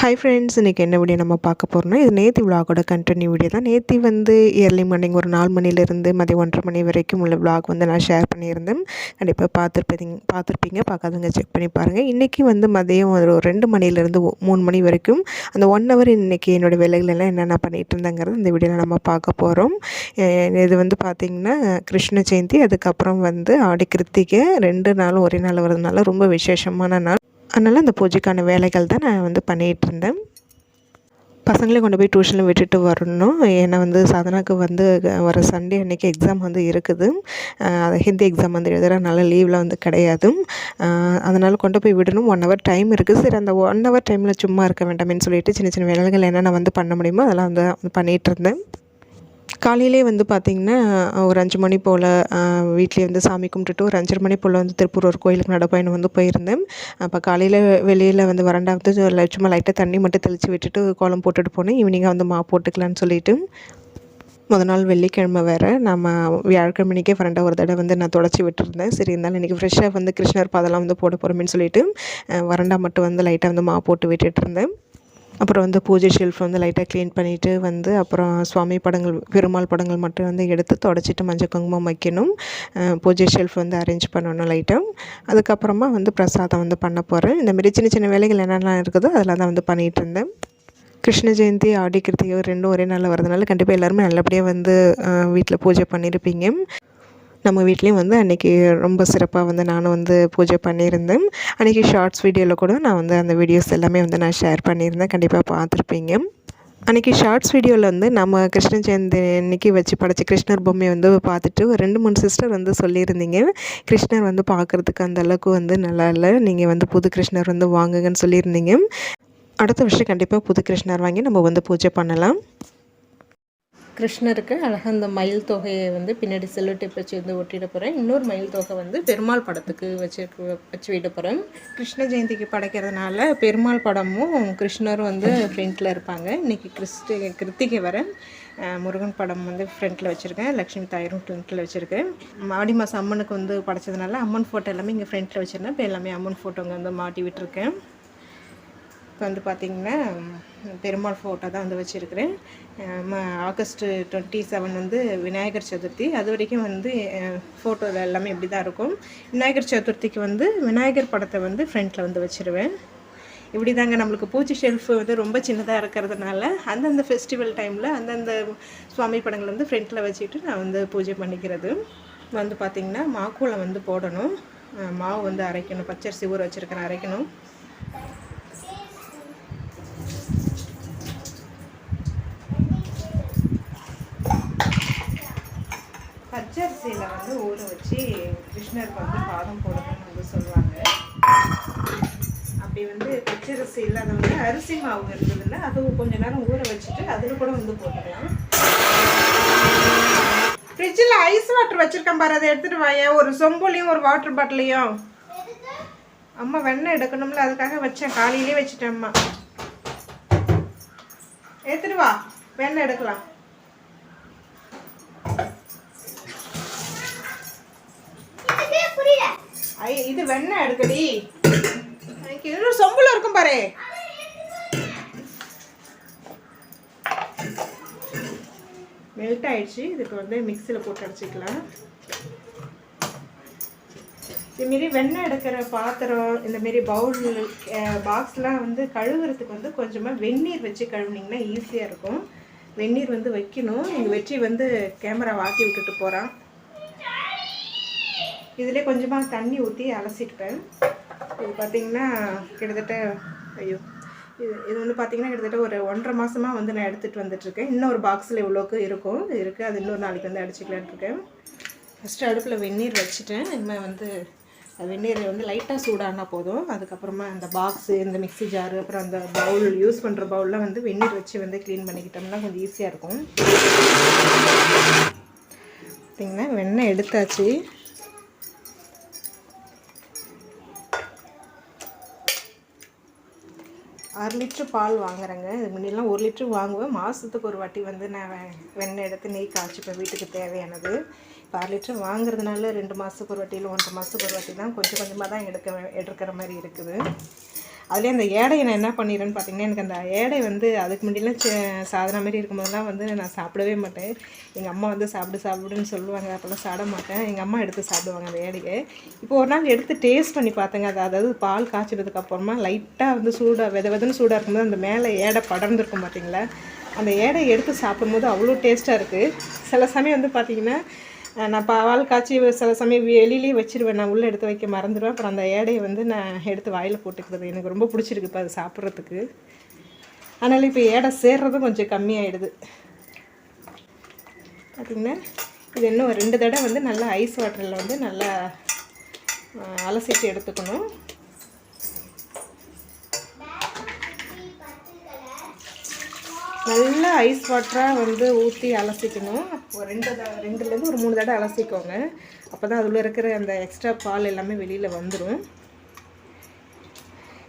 Hi friends இன்றைக்கி என்ன video நம்ம பார்க்க போகிறோம்னா இது நேத்தி விலாகோட கண்டினியூ வீடியோ தான். நேத்தி வந்து இயர்லி மார்னிங் ஒரு நாலு மணிலேருந்து மதியம் ஒன்றரை மணி வரைக்கும் உள்ள விலாக் வந்து நான் ஷேர் பண்ணியிருந்தேன். கண்டிப்பாக பார்த்துருப்பீங்க பார்த்துருப்பீங்க. பார்க்காதவங்க செக் பண்ணி பாருங்கள் இன்றைக்கி வந்து மதியம் ஒரு ரெண்டு மணிலேருந்து மூணு மணி வரைக்கும் அந்த ஒன் ஹவர் இன்றைக்கி என்னோடய வேலைகளெல்லாம் என்னென்ன பண்ணிகிட்டு இருந்தேங்கிறது இந்த வீடியோவில் நம்ம பார்க்க போகிறோம் இது வந்து பார்த்திங்கன்னா கிருஷ்ண ஜெயந்தி அதுக்கப்புறம் வந்து ஆடி கிருத்திகை ரெண்டு நாளும் ஒரே நாள் வரதுனால ரொம்ப விசேஷமான நாள். அதனால் அந்த பூஜைக்கான வேலைகள் தான் நான் வந்து பண்ணிகிட்டு இருந்தேன் பசங்களையும் கொண்டு போய் டியூஷனில் விட்டுட்டு வரணும். ஏன்னா வந்து சாதனாக்கு வந்து வர சண்டே அன்றைக்கி எக்ஸாம் வந்து இருக்குது. அது ஹிந்தி எக்ஸாம் வந்து எழுதுறதுனால லீவில் வந்து கிடையாது. அதனால் கொண்டு போய் விடணும். ஒன் ஹவர் டைம் இருக்குது சரி அந்த ஒன் ஹவர் டைமில் சும்மா இருக்க வேண்டாமேன்னு சொல்லிட்டு சின்ன சின்ன வேலைகள் என்னென்ன வந்து பண்ண முடியுமோ அதெல்லாம் வந்து பண்ணிகிட்டு இருந்தேன் காலையிலே வந்து பார்த்திங்கன்னா ஒரு அஞ்சு மணி போல் வீட்லேயே வந்து சாமி கும்பிட்டுட்டு ஒரு அஞ்சரை மணி போல் வந்து திருப்பூர் ஒரு கோயிலுக்கு நடப்பயணம் வந்து போயிருந்தேன். அப்போ காலையில் வெளியில் வந்து வரண்டா வந்து சும்மா லைட்டாக தண்ணி மட்டும் தெளித்து விட்டுட்டு கோலம் போட்டுட்டு போனேன். ஈவினிங்காக வந்து மா போட்டுக்கலான்னு சொல்லிட்டு. முத நாள் வெள்ளிக்கிழமை வேறு. நம்ம வியாழக்கிழமைக்கே ஃப்ரெண்டாக ஒரு தடவை வந்து நான் தொடச்சி விட்டுருந்தேன். சரி இருந்தாலும் இன்றைக்கி ஃப்ரெஷ்ஷாக வந்து கிருஷ்ணர் பாதெல்லாம் வந்து போட போகிறோமேனு சொல்லிட்டு வரண்டா மட்டும் வந்து லைட்டாக வந்து மா போட்டு விட்டுட்டு இருந்தேன். அப்புறம் வந்து பூஜை ஷெல்ஃப் வந்து லைட்டாக க்ளீன் பண்ணிவிட்டு வந்து அப்புறம் சுவாமி படங்கள் பெருமாள் படங்கள் மட்டும் வந்து எடுத்து தொடச்சிட்டு மஞ்சள் குங்குமம் வைக்கணும். பூஜை ஷெல்ஃப் வந்து அரேஞ்ச் பண்ணணும் லைட்டாக அதுக்கப்புறமா வந்து பிரசாதம் வந்து பண்ண போகிறேன் இந்தமாரி சின்ன சின்ன வேலைகள் என்னென்னலாம் இருக்குதோ அதெல்லாம் தான் வந்து பண்ணிகிட்டு இருந்தேன். கிருஷ்ண ஜெயந்தி ஆடி கிருத்திகை ரெண்டும் ஒரே நாளில் வரதுனால கண்டிப்பாக எல்லாருமே நல்லபடியாக வந்து வீட்டில் பூஜை பண்ணியிருப்பீங்க நம்ம வீட்லேயும் வந்து அன்றைக்கி ரொம்ப சிறப்பாக வந்து நானும் வந்து பூஜை பண்ணியிருந்தேன். அன்றைக்கி ஷார்ட்ஸ் வீடியோவில் கூட நான் வந்து அந்த வீடியோஸ் எல்லாமே வந்து நான் ஷேர் பண்ணியிருந்தேன். கண்டிப்பாக பார்த்துருப்பீங்க. அன்றைக்கி ஷார்ட்ஸ் வீடியோவில் வந்து நம்ம கிருஷ்ண ஜெயந்தி அன்றைக்கி வச்சு படைச்ச கிருஷ்ணர் பொம்மையை வந்து பார்த்துட்டு ஒரு ரெண்டு மூணு சிஸ்டர் வந்து சொல்லியிருந்தீங்க. கிருஷ்ணர் வந்து பார்க்குறதுக்கு அந்தளவுக்கு வந்து நல்லா இல்லை. நீங்கள் வந்து புது கிருஷ்ணர் வந்து வாங்குங்கன்னு சொல்லியிருந்தீங்க. அடுத்த வருஷம் கண்டிப்பாக புது கிருஷ்ணர் வாங்கி நம்ம வந்து பூஜை பண்ணலாம். கிருஷ்ணருக்கு அழகாக அந்த மயில் தொகையை வந்து பின்னாடி செல்லு வச்சு வந்து ஒட்டிட போகிறேன் இன்னொரு மயில் தொகை வந்து பெருமாள் படத்துக்கு வச்சு வச்சு விட போகிறேன் கிருஷ்ண ஜெயந்திக்கு படைக்கிறதுனால பெருமாள் படமும் கிருஷ்ணரும் வந்து ஃப்ரண்ட்டில் இருப்பாங்க. இன்றைக்கி கிறிஸ்டி கிருத்திகை வர முருகன் படம் வந்து ஃப்ரண்ட்டில் வச்சுருக்கேன். லக்ஷ்மி தாயரும் ஃப்ரண்ட்டில் வச்சுருக்கேன். மாடி மாதம் அம்மனுக்கு வந்து படைச்சதுனால அம்மன் ஃபோட்டோ எல்லாமே இங்கே ஃப்ரண்ட்டில் வச்சுருந்தேன். இப்போ எல்லாமே அம்மன் ஃபோட்டோங்க வந்து மாட்டி விட்டுருக்கேன். இப்போ வந்து பார்த்திங்கன்னா பெருமாள் ஃபோட்டோ தான் வந்து வச்சுருக்கிறேன். ஆகஸ்ட்டு டுவெண்ட்டி செவன் வந்து விநாயகர் சதுர்த்தி. அது வரைக்கும் வந்து ஃபோட்டோவில் எல்லாமே இப்படி தான் இருக்கும். விநாயகர் சதுர்த்திக்கு வந்து விநாயகர் படத்தை வந்து ஃப்ரண்ட்டில் வந்து வச்சுருவேன். இப்படி தாங்க நம்மளுக்கு பூச்சி ஷெல்ஃப் வந்து ரொம்ப சின்னதாக இருக்கிறதுனால அந்தந்த ஃபெஸ்டிவல் டைமில் அந்தந்த சுவாமி படங்கள் வந்து ஃப்ரண்ட்டில் வச்சுட்டு நான் வந்து பூஜை பண்ணிக்கிறது. வந்து பார்த்திங்கன்னா மாக்கூளை வந்து போடணும். மாவு வந்து அரைக்கணும். பச்சரிசி ஊற வச்சுருக்கிறேன் அரைக்கணும். பச்சரிசியில் வந்து ஊற வச்சு கிருஷ்ணருக்கு வந்து பாதம் போடணும்னு வந்து சொல்லுவாங்க. அப்படி வந்து பச்சரிசி அதை வந்து அரிசி மாவு இருந்ததில்ல அது கொஞ்ச நேரம் ஊற வச்சுட்டு அதில் கூட வந்து போட்டுக்கலாம். ஃப்ரிட்ஜில் ஐஸ் வாட்டர் வச்சுருக்கேன் பாரு அதை எடுத்துகிட்டு வாங்க ஒரு சொம்புலையும் ஒரு வாட்டர் பாட்டிலையும் அம்மா வெண்ணெய் எடுக்கணும்ல அதுக்காக வச்சேன். காலையிலே வச்சுட்டேன் அம்மா. எடுத்துட்டு வா வெண்ணெய் எடுக்கலாம். ஐ இது வெண்ணெய் எடுக்கடி இன்னும் சொம்புல இருக்கும் பாரு. மெல்ட் ஆயிடுச்சு. இதுக்கு வந்து மிக்சியில் போட்டு அடிச்சுக்கலாம். இதுமாரி வெண்ணெய் எடுக்கிற பாத்திரம் இந்தமாரி பவுல் பாக்ஸ்லாம் வந்து கழுவுறதுக்கு வந்து கொஞ்சமாக வெந்நீர் வச்சு கழுவுனிங்கன்னா ஈஸியாக இருக்கும். வெந்நீர் வந்து வைக்கணும். எங்கள் வெற்றி வந்து கேமரா வாக்கி விட்டுட்டு போகிறான் இதிலே கொஞ்சமாக தண்ணி ஊற்றி அலசிட்டுப்பேன். இது பார்த்திங்கன்னா கிட்டத்தட்ட ஐயோ இது இது வந்து பார்த்திங்கன்னா கிட்டத்தட்ட ஒரு ஒன்றரை மாதமாக வந்து நான் எடுத்துகிட்டு வந்துட்டுருக்கேன். இன்னும் ஒரு பாக்ஸில் இவ்வளோக்கு இருக்கும். இருக்குது அது இன்னொரு நாளைக்கு வந்து அடிச்சுக்கலான் இருக்கேன் ஃபஸ்ட்டு அடுப்பில் வெந்நீர் வச்சுட்டேன். இனிமேல் வந்து வெந்நீர் வந்து லைட்டாக சூடானா போதும். அதுக்கப்புறமா அந்த பாக்ஸு இந்த மிக்சி ஜாரு அப்புறம் அந்த பவுல் யூஸ் பண்ணுற பவுல்லாம் வந்து வெந்நீர் வச்சு வந்து க்ளீன் பண்ணிக்கிட்டோம்னா கொஞ்சம் ஈஸியாக இருக்கும். பார்த்திங்கன்னா வெண்ணெய் எடுத்தாச்சு. அரை லிட்ரு பால் வாங்குறேங்க. இது முன்னெல்லாம் ஒரு லிட்ரு வாங்குவேன். மாதத்துக்கு ஒரு வாட்டி வந்து நான் வெண்ணெய் எடுத்து நெய் காய்ச்சிப்பேன் வீட்டுக்கு தேவையானது. இப்போ அரை லிட்ரு வாங்குறதுனால ரெண்டு மாதத்துக்கு ஒரு வாட்டியில் ஒன்றரை மாதத்துக்கு ஒரு வாட்டி தான் கொஞ்சம் கொஞ்சமாக தான் எடுக்க எடுக்கிற மாதிரி இருக்குது. அதுலேயே அந்த ஏடையை நான் என்ன பண்ணிடுறேன்னு பார்த்தீங்கன்னா எனக்கு அந்த ஏடை வந்து அதுக்கு முன்னாடிலாம் சாதனை மாதிரி இருக்கும்போதெல்லாம் வந்து நான் சாப்பிடவே மாட்டேன். எங்கள் அம்மா வந்து சாப்பிடு சாப்பிடுன்னு சொல்லுவாங்க. அப்போல்லாம் சாப்பிட மாட்டேன். எங்கள் அம்மா எடுத்து சாப்பிடுவாங்க அந்த ஏடையை. இப்போ ஒரு நாள் எடுத்து டேஸ்ட் பண்ணி பார்த்தேங்க. அது அதாவது பால் காய்ச்சதுக்கு அப்புறமா லைட்டாக வந்து சூடாக வித விதன்னு சூடாக இருக்கும்போது அந்த மேலே ஏடை படர்ந்துருக்கும் பார்த்தீங்களா? அந்த ஏடை எடுத்து சாப்பிடும்போது அவ்வளோ டேஸ்ட்டாக இருக்குது சில சமயம் வந்து பார்த்தீங்கன்னா நான் பால் காய்ச்சி சில சமயம் வெளியிலேயே வச்சிருவேன். நான் உள்ளே எடுத்து வைக்க மறந்துடுவேன். அப்புறம் அந்த ஏடையை வந்து நான் எடுத்து வாயில் போட்டுக்கிறது. எனக்கு ரொம்ப பிடிச்சிருக்கு இப்போ அது சாப்பிட்றதுக்கு. அதனால் இப்போ ஏடை சேர்றதும் கொஞ்சம் கம்மியாயிடுது. பார்த்திங்கன்னா இது இன்னும் ஒரு ரெண்டு தடவை வந்து நல்லா ஐஸ் வாட்டரில் வந்து நல்லா அலசிட்டு எடுத்துக்கணும். நல்லா ஐஸ் வாட்டராக வந்து ஊற்றி அலசிக்கணும். அப்போ ரெண்டு த ரெண்டுலேருந்து ஒரு மூணு தடவை அலசிக்கோங்க. அப்போ தான் அதில் இருக்கிற அந்த எக்ஸ்ட்ரா பால் எல்லாமே வெளியில் வந்துடும்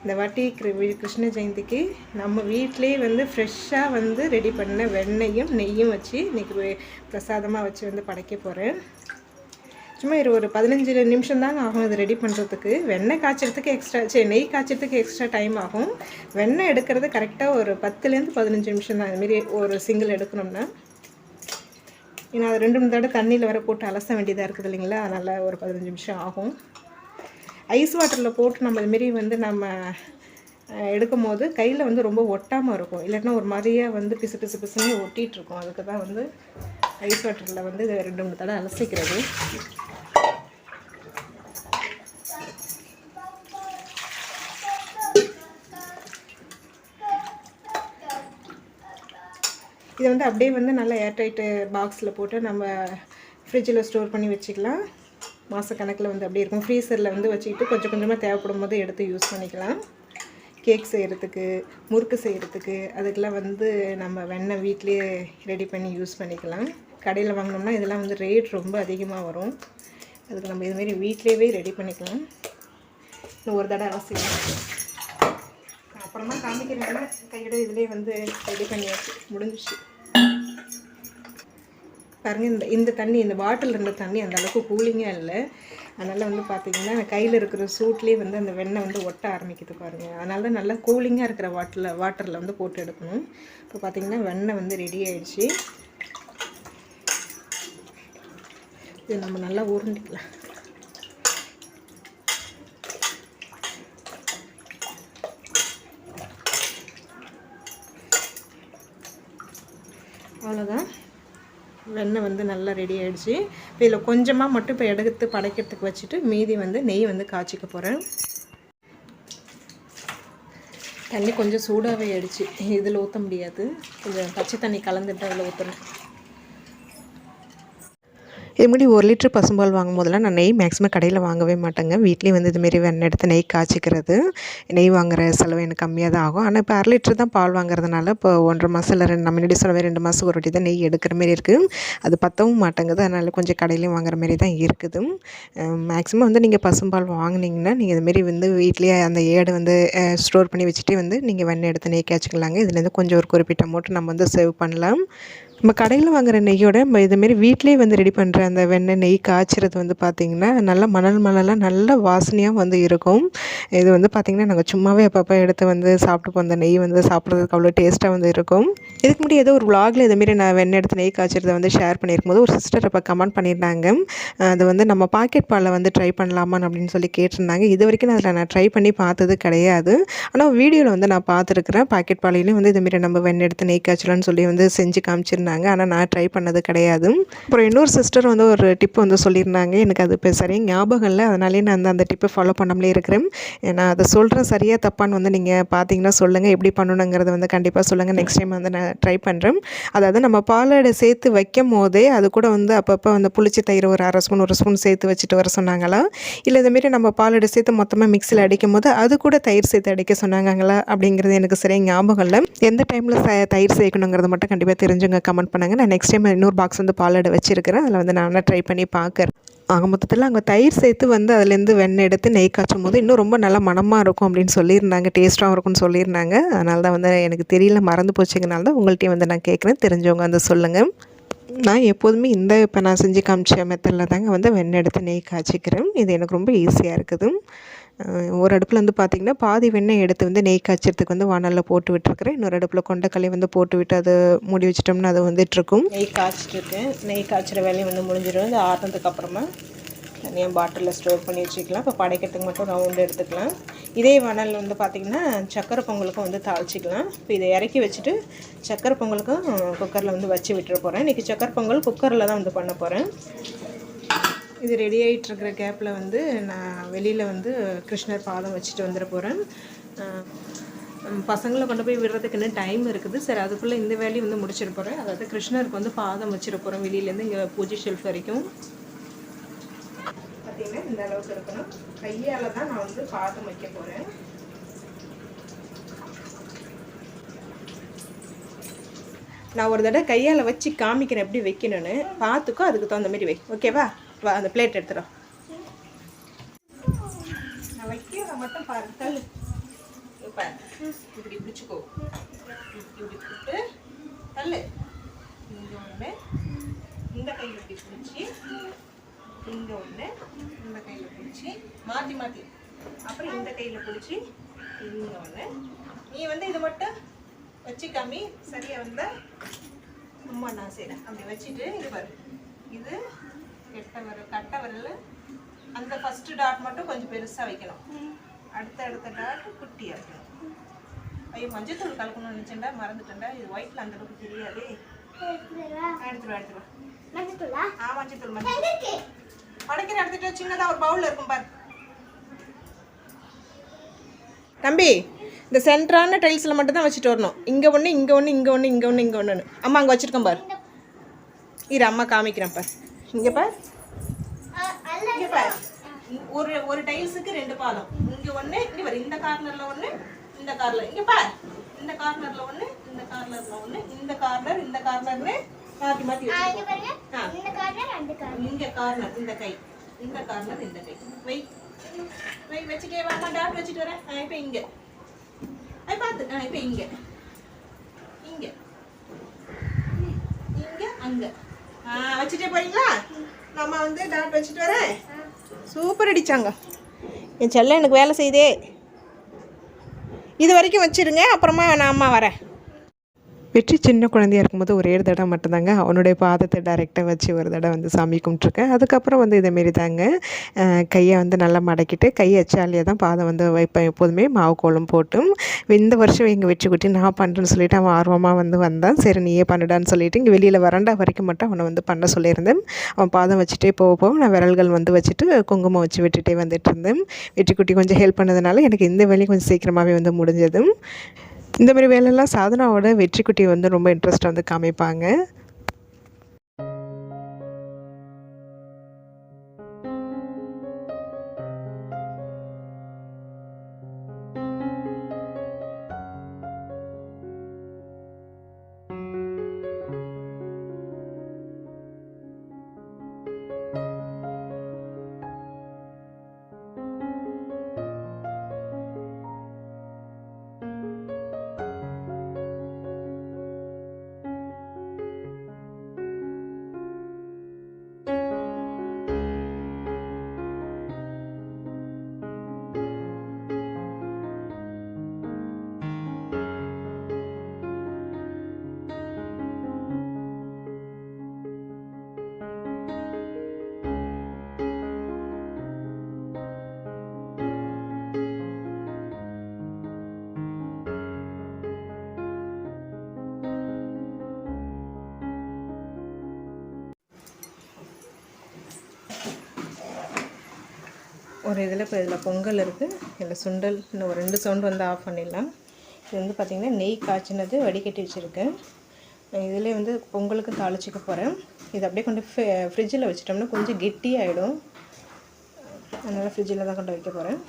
இந்த வாட்டி கிரு- கிருஷ்ண ஜெயந்திக்கு நம்ம வீட்டிலேயே வந்து ஃப்ரெஷ்ஷாக வந்து ரெடி பண்ண வெண்ணெயும் நெய்யும் வச்சு இன்றைக்கி பிரசாதமாக வச்சு வந்து படைக்க போகிறேன் சும்மா இரு ஒரு பதினஞ்சு நிமிஷம் தாங்க ஆகும் இது ரெடி பண்ணுறதுக்கு வெண்ணெய் காய்ச்சறதுக்கு எக்ஸ்ட்ரா சரி நெய் காய்ச்சறதுக்கு எக்ஸ்ட்ரா டைம் ஆகும். வெண்ணெய் எடுக்கிறது கரெக்டாக ஒரு பத்துலேருந்து பதினஞ்சு நிமிஷம் தான். இதுமாரி ஒரு சிங்கிள் எடுக்கணும்னா. ஏன்னா அது ரெண்டு மூணு தடவை தண்ணியில் வர போட்டு அலச வேண்டியதாக இருக்குது இல்லைங்களா? அதனால் ஒரு பதினஞ்சு நிமிஷம் ஆகும். ஐஸ் வாட்டரில் போட்டு நம்ம இதுமாரி வந்து நம்ம எடுக்கும் போது கையில் வந்து ரொம்ப ஒட்டாமல் இருக்கும். இல்லைன்னா ஒரு மாதிரியாக வந்து பிசு பிசு பிசுன்னு ஒட்டிகிட்டு இருக்கும். அதுக்கு தான் வந்து ஐஸ் வாட்டரில் வந்து ரெண்டு மூணு தடவை அலசிக்கிறது. இதை வந்து அப்படியே வந்து நல்லா ஏர்டைட்டு பாக்ஸில் போட்டு நம்ம ஃப்ரிட்ஜில் ஸ்டோர் பண்ணி வச்சுக்கலாம். மாதக்கணக்கில் வந்து அப்படியே இருக்கும். ஃப்ரீசரில் வந்து வச்சுக்கிட்டு கொஞ்சம் கொஞ்சமாக தேவைப்படும் போது எடுத்து யூஸ் பண்ணிக்கலாம். கேக் செய்கிறதுக்கு முறுக்கு செய்கிறதுக்கு அதுக்கெல்லாம் வந்து நம்ம வெண்ணெய் வீட்லேயே ரெடி பண்ணி யூஸ் பண்ணிக்கலாம். கடையில் வாங்கினோம்னா இதெல்லாம் வந்து ரேட் ரொம்ப அதிகமாக வரும். அதுக்கு நம்ம இதுமாரி வீட்லேயே ரெடி பண்ணிக்கலாம். இன்னும் ஒரு தடவை அவசியம் அப்புறமா காமிக்கிறேன்னா கையோட இதுலேயே வந்து ரெடி பண்ணியாச்சு. முடிஞ்சிச்சு பாருங்கள் இந்த இந்த தண்ணி இந்த பாட்டில் இருந்த தண்ணி அந்த அளவுக்கு கூலிங்காக இல்லை. அதனால் வந்து பார்த்திங்கன்னா கையில் இருக்கிற சூட்லேயே வந்து அந்த வெண்ணெய் வந்து ஒட்ட ஆரம்பிக்குது பாருங்கள் அதனால தான் நல்லா கூலிங்காக இருக்கிற வாட்டரில் வாட்டரில் வந்து போட்டு எடுக்கணும். இப்போ பார்த்தீங்கன்னா வெண்ணெய் வந்து ரெடி ஆகிடுச்சு இது நம்ம நல்லா உருண்டிக்கலாம். அவ்வளோதான் வெண்ணெய் வந்து நல்லா ரெடி ஆகிடுச்சு இப்போ இதில் கொஞ்சமாக மட்டும் இப்போ எடுத்து படைக்கிறதுக்கு வச்சுட்டு மீதி வந்து நெய் வந்து காய்ச்சிக்க போகிறேன் தண்ணி கொஞ்சம் சூடாகவே ஆயிடுச்சு. இதில் ஊற்ற முடியாது. கொஞ்சம் பச்சை தண்ணி கலந்துட்டு அதில் ஊற்றுறேன் இது மாதிரி ஒரு லிட்டர் பசும்பால் வாங்கும் போதெல்லாம் நான் நெய் மேக்ஸிமம் கடையில் வாங்கவே மாட்டேங்க. வீட்லேயும் வந்து இதுமாரி வெண்ணெய் எடுத்து நெய் காய்ச்சிக்கிறது. நெய் வாங்குற செலவு எனக்கு கம்மியாக தான் ஆகும். ஆனால் இப்போ அரை லிட்டர் தான் பால் வாங்குறதுனால இப்போ ஒன்றரை மாதம் இல்லை ரெண்டு முன்னாடி சொல்லவே ரெண்டு மாதம் ஒரு வாட்டி தான் நெய் எடுக்கிற மாரி இருக்குது அது பற்றவும் மாட்டேங்குது. அதனால் கொஞ்சம் கடையிலையும் வாங்குற மாரி தான் இருக்குது. மேக்ஸிமம் வந்து நீங்கள் பசும்பால் வாங்குனீங்கன்னா நீங்கள் இதுமாரி வந்து வீட்லேயே அந்த ஏடை வந்து ஸ்டோர் பண்ணி வச்சுட்டே வந்து நீங்கள் வெண்ணெய் எடுத்து நெய் காய்ச்சிக்கலாங்க. இதுலேருந்து கொஞ்சம் ஒரு குறிப்பிட்ட அமௌண்ட் நம்ம வந்து சேவ் பண்ணலாம். நம்ம கடையில் வாங்குற நெய்யோட நம்ம இதுமாரி வீட்டிலே வந்து ரெடி பண்ணுற அந்த வெண்ணெய் நெய் காய்ச்சிறது வந்து பார்த்திங்கன்னா நல்லா மணல் மணலாக நல்ல வாசனையாக வந்து இருக்கும். இது வந்து பார்த்திங்கன்னா நாங்கள் சும்மாவே அப்பப்போ எடுத்து வந்து சாப்பிட்டு அந்த நெய் வந்து சாப்பிட்றதுக்கு அவ்வளோ டேஸ்ட்டாக வந்து இருக்கும். இதுக்கு முன்னாடி ஏதோ ஒரு விளாகில் இதுமாரி நான் வெண்ணெய் எடுத்து நெய் காய்ச்சிறதை வந்து ஷேர் பண்ணியிருக்கும் போது ஒரு சிஸ்டர் அப்போ கமெண்ட் பண்ணியிருந்தாங்க. அது வந்து நம்ம பாக்கெட் பாலில் வந்து ட்ரை பண்ணலாமான்னு அப்படின்னு சொல்லி கேட்டிருந்தாங்க. இது வரைக்கும் அதில் நான் ட்ரை பண்ணி பார்த்தது கிடையாது. ஆனால் வீடியோவில் வந்து நான் பார்த்துருக்குறேன். பாக்கெட் பாலையிலையும் வந்து இதுமாரி நம்ம வெண்ணெய் எடுத்து நெய் காய்ச்சலான்னு சொல்லி வந்து செஞ்சு காமிச்சிருந்தாங்க. ஆனால் நான் ட்ரை பண்ணது கிடையாது. அப்புறம் இன்னொரு சிஸ்டர் வந்து ஒரு டிப் வந்து சொல்லியிருந்தாங்க. எனக்கு அது இப்போ சரியாக ஞாபகம் இல்லை. அதனாலே நான் அந்த அந்த டிப்பை ஃபாலோ பண்ணாமலே இருக்கிறேன். நான் அதை சொல்கிறேன் சரியாக தப்பான்னு வந்து நீங்கள் பார்த்தீங்கன்னா சொல்லுங்கள் எப்படி பண்ணணுங்கிறத வந்து கண்டிப்பாக சொல்லுங்கள் நெக்ஸ்ட் டைம் வந்து நான் ட்ரை பண்ணுறேன் அதாவது நம்ம பாலாடை சேர்த்து வைக்கும் போதே அது கூட வந்து அப்பப்போ வந்து புளிச்சி தயிர் ஒரு அரை ஸ்பூன் ஒரு ஸ்பூன் சேர்த்து வச்சுட்டு வர சொன்னாங்களா? இல்லை இதுமாரி நம்ம பாலாடை சேர்த்து மொத்தமாக மிக்சியில் அடிக்கும் போது அது கூட தயிர் சேர்த்து அடிக்க சொன்னாங்களா அப்படிங்கிறது எனக்கு சரியாக ஞாபகம் இல்லை. எந்த டைமில் தயிர் சேர்க்கணுங்கிறத மட்டும் கண்டிப்பாக தெரிஞ்சுங்க. கமெண்ட் பண்ணாங்க. நான் நெக்ஸ்ட் டைம் இன்னொரு பாக்ஸ் வந்து பாலடை வச்சுருக்கிறேன். அதில் வந்து நான் ட்ரை பண்ணி பார்க்குறேன் ஆக மொத்தத்தில் அங்கே தயிர் சேர்த்து வந்து அதுலேருந்து வெண்ணெய் எடுத்து நெய் காய்ச்சும் போது இன்னும் ரொம்ப நல்லா மணமாக இருக்கும் அப்படின்னு சொல்லியிருந்தாங்க. டேஸ்ட்டாகவும் இருக்கும்னு சொல்லியிருந்தாங்க. அதனால தான் வந்து எனக்கு தெரியல மறந்து போச்சுங்கனால தான் உங்கள்கிட்டயும் வந்து நான் கேட்குறேன் தெரிஞ்சவங்க வந்து சொல்லுங்கள் நான் எப்போதுமே இந்த இப்போ நான் செஞ்சு காமிச்ச மெத்தடில் தாங்க வந்து வெண்ணெய் எடுத்து நெய் காய்ச்சிக்கிறேன். இது எனக்கு ரொம்ப ஈஸியாக இருக்குது. ஒரு அடுப்பில் வந்து பார்த்திங்கன்னா பாதி வெண்ணெய் எடுத்து வந்து நெய் காய்ச்சறதுக்கு வந்து வானலில் போட்டு விட்டுருக்குறேன். இன்னொரு அடுப்பில் கொண்டைக்கல்லை வந்து போட்டு விட்டு அதை மூடி வச்சிட்டோம்னா அது வந்துட்டுருக்கும். நெய் காய்ச்சிட்ருக்கேன் நெய் காய்ச்சிற வேலையும் வந்து முடிஞ்சிடும். இது ஆறுனதுக்கு அப்புறமா தனியாக பாட்டிலில் ஸ்டோர் பண்ணி வச்சுக்கலாம். இப்போ படைக்கிறதுக்கு மட்டும் ரவுண்டு எடுத்துக்கலாம். இதே வனல் வந்து பார்த்திங்கன்னா சக்கரை பொங்கலுக்கும் வந்து தாளிச்சிக்கலாம். இப்போ இதை இறக்கி வச்சுட்டு சக்கரை பொங்கலுக்கும் குக்கரில் வந்து வச்சு விட்டுற போகிறேன் இன்றைக்கி சக்கரை பொங்கல் குக்கரில் தான் வந்து பண்ண போகிறேன் இது ரெடி ஆகிட்டு இருக்கிற கேப்பில் வந்து நான் வெளியில் வந்து கிருஷ்ணர் பாதம் வச்சுட்டு வந்துட போகிறேன் பசங்களை கொண்டு போய் விடுறதுக்கு இன்னும் டைம் இருக்குது. சரி அதுக்குள்ளே இந்த வேலையை வந்து முடிச்சிட போகிறேன் அதாவது கிருஷ்ணருக்கு வந்து பாதம் வச்சிட போகிறேன் வெளியிலேருந்து இங்கே பூஜை ஷெல்ஃப் வரைக்கும். பார்த்தீங்கன்னா இந்த அளவுக்கு இருக்கணும். கையால் தான் நான் வந்து பாதம் வைக்க போகிறேன் நான் ஒரு தடவை கையால் வச்சு காமிக்கிறேன் எப்படி வைக்கணும்னு. பார்த்துக்கோ அதுக்கு தகுந்த மாதிரி வை. ஓகேவா அந்த பிளேட் எடுத்துடும் நான் வைக்கிறத மட்டும் பாரு தள்ளு. இப்படி பிடிச்சிக்கோ. இப்படி போட்டு தள்ளு. இங்கே ஒன்று இந்த கையில் இப்படி பிடிச்சி இங்கே ஒன்று இந்த கையில் பிடிச்சி மாற்றி மாற்றி அப்புறம் இந்த கையில் பிடிச்சி இங்கே ஒன்று நீ வந்து இது மட்டும் வச்சு காமி சரியா வந்தா அம்மா நான் செய்கிறேன் அப்படி வச்சுட்டு இது பாரு. இது கெட்ட விரல் கட்ட விரல் அந்த ஃபஸ்ட்டு டாட் மட்டும் கொஞ்சம் பெருசாக வைக்கணும். அடுத்த அடுத்த டாட் குட்டியாக வைக்கணும். ஐயோ மஞ்சத்தூள் கலக்கணும்னு நினச்சேன்டா மறந்துட்டேன்டா. இது ஒயிட்டில் அந்த அளவுக்கு தெரியாது. எடுத்துருவா எடுத்துருவா ஆ மஞ்சத்தூள் மஞ்சள் படைக்கிற எடுத்துட்டு சின்னதாக ஒரு பவுலில் இருக்கும் பாரு. தம்பி இந்த சென்டரான டைல்ஸில் மட்டும் தான் வச்சுட்டு வரணும். இங்கே ஒன்று இங்கே ஒன்று இங்கே ஒன்று இங்கே ஒன்று இங்கே ஒன்று அம்மா அங்கே வச்சுருக்கேன் பார். இரு அம்மா காமிக்கிறேன் பார். இங்கே பார். இங்கே பார். ஒரு ஒரு டைல்ஸுக்கு ரெண்டு பாதம் இங்கே ஒன்று இங்கே பாரு. இந்த கார்னரில் ஒன்று இந்த கார்னர் இங்கே பார். இந்த கார்னரில் ஒன்று இந்த கார்னரில் ஒன்று இந்த கார்னர் இந்த கார்னர்னு மாற்றி மாற்றி இங்க கார்னர் இந்த கை. இந்த கார்னர் இந்த கை. வை. வை வச்சுட்டே வாமா டாட் வச்சுட்டு வரேன். இப்போ இங்க. பார்த்து ஆ இப்போ இங்க. இங்க. இங்க அங்க. வச்சுட்டே போறீங்களா? நம்ம வந்து டாட் வச்சுட்டு வரேன். சூப்பர் அடிச்சாங்க. என் செல்ல எனக்கு வேலை செய்தே. இது வரைக்கும் வச்சிருங்க அப்புறமா நான் அம்மா வரேன். வெற்றி சின்ன குழந்தையா இருக்கும்போது ஒரே ஒரு தடவை மட்டும்தாங்க. அவனுடைய பாதத்தை டைரெக்டாக வச்சு ஒரு தடவை வந்து சாமி கும்பிட்ருக்கேன் அதுக்கப்புறம் வந்து இதேமாரி தாங்க. கையை வந்து நல்லா மடக்கிட்டு கை அச்சாலியாக தான் பாதம் வந்து வைப்பேன் எப்போதுமே. மாவு கோலம் போட்டும். இந்த வருஷம் எங்கள் வெற்றி குட்டி நான் பண்ணுறேன்னு சொல்லிட்டு அவன் ஆர்வமாக வந்து வந்தான். சரி நீயே பண்ணுடான்னு சொல்லிட்டு இங்கே வெளியில் வரண்டா வரைக்கும் மட்டும் அவனை வந்து பண்ண சொல்லியிருந்தேன். அவன் பாதம் வச்சுட்டே போக போக நான் விரல்கள் வந்து வச்சுட்டு குங்குமம் வச்சு விட்டுட்டே வந்துட்டு இருந்தேன். வெற்றி குட்டி கொஞ்சம் ஹெல்ப் பண்ணதுனால எனக்கு இந்த வேலையும் கொஞ்சம் சீக்கிரமாகவே வந்து முடிஞ்சதும். இந்த மாதிரி வேலையெல்லாம் சாதனாவோட வெற்றி குட்டி வந்து ரொம்ப இன்ட்ரெஸ்ட் வந்து காமிப்பாங்க. ஒரு இதில் இப்போ இதில் பொங்கல் இருக்குது. இதில் சுண்டல் இன்னும் ஒரு ரெண்டு சவுண்டு வந்து ஆஃப் பண்ணிடலாம். இது வந்து பார்த்திங்கன்னா நெய் காய்ச்சினது வடிகட்டி வச்சுருக்கேன். இதிலே வந்து பொங்கலுக்கு தாளிச்சிக்க போகிறேன். இது அப்படியே கொண்டு ஃப்ரிட்ஜில் வச்சிட்டோம்னா கொஞ்சம் கெட்டியாகிடும் அதனால் ஃப்ரிட்ஜில் தான் கொண்டு வைக்க போகிறேன்.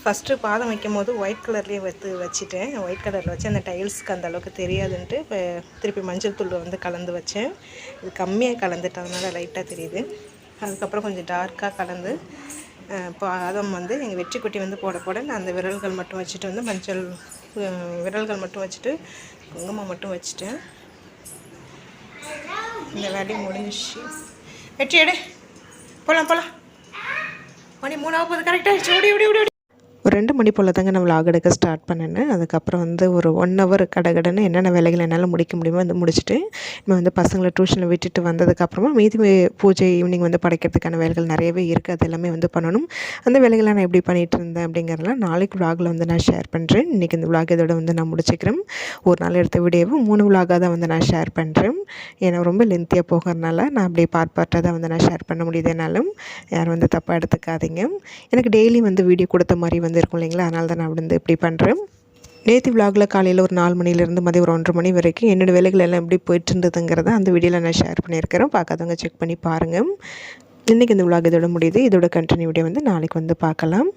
ஃபஸ்ட்டு பாதம் வைக்கும் போது ஒயிட் கலர்லேயே வைத்து வச்சுட்டேன். ஒயிட் கலரில் வச்சு அந்த டைல்ஸ்க்கு அந்த அளவுக்கு தெரியாதுன்ட்டு இப்போ திருப்பி மஞ்சள் தூள் வந்து கலந்து வச்சேன். இது கம்மியாக கலந்துட்டதுனால லைட்டாக தெரியுது. அதுக்கப்புறம் கொஞ்சம் டார்க்காக கலந்து பாதம் வந்து எங்கள் வெற்றி குட்டி வந்து போட போட நான் அந்த விரல்கள் மட்டும் வச்சுட்டு வந்து மஞ்சள் விரல்கள் மட்டும் வச்சுட்டு குங்குமம் மட்டும் வச்சுட்டேன். இந்த வேலையும் முடிஞ்சிச்சு. வெற்றி எடு. போகலாம் போகலாம் மணி மூணாவது கரெக்டாக ஓடி ஓடி ஓடி. ஒரு ரெண்டு மணி போல் தாங்க நான் விளாக் எடுக்க ஸ்டார்ட் பண்ணினேன். அதுக்கப்புறம் வந்து ஒரு ஒன் ஹவர் கடகடன்னு என்னென்ன வேலைகள் என்னால் முடிக்க முடியுமோ வந்து முடிச்சுட்டு நம்ம வந்து பசங்களை டியூஷனில் விட்டுட்டு வந்ததுக்கப்புறமா மீதி பூஜை ஈவினிங் வந்து படைக்கிறதுக்கான வேலைகள் நிறையவே இருக்குது அது எல்லாமே வந்து பண்ணணும். அந்த வேலைகளை நான் எப்படி பண்ணிகிட்டு இருந்தேன் அப்படிங்கிறதெல்லாம் நாளைக்கு vlogல வந்து நான் ஷேர் பண்ணுறேன் இன்றைக்கி இந்த vlog இதோட வந்து நான் முடிச்சுக்கிறேன். ஒரு நாள் எடுத்த வீடியோவும் மூணு vlog-ஆ தான் வந்து நான் ஷேர் பண்ணுறேன் ஏன்னா ரொம்ப லென்த்தியாக போகிறதுனால நான் அப்படியே பார்ட் பார்ட்டாக தான் வந்து நான் ஷேர் பண்ண முடியுது என்னாலும். யாரும் வந்து தப்பாக எடுத்துக்காதீங்க. எனக்கு டெய்லி வந்து வீடியோ கொடுத்த மாதிரி வந்து இருக்கும் இல்லைங்களா? அதனால தான் நான் வந்து இப்படி பண்ணுறேன் நேற்று விலாகில் காலையில் ஒரு நாலு மணிலேருந்து மதியம் ஒரு ஒன்றரை மணி வரைக்கும் என்னோடய வேலைகள் எல்லாம் எப்படி போயிட்டு இருந்ததுங்கிறத அந்த வீடியோவில் நான் ஷேர் பண்ணியிருக்கிறேன். பார்க்காதவங்க செக் பண்ணி பாருங்கள் இன்றைக்கி இந்த விலாக் இதோட முடியுது. இதோட கண்டினியூ வீடியோ வந்து நாளைக்கு வந்து பார்க்கலாம்.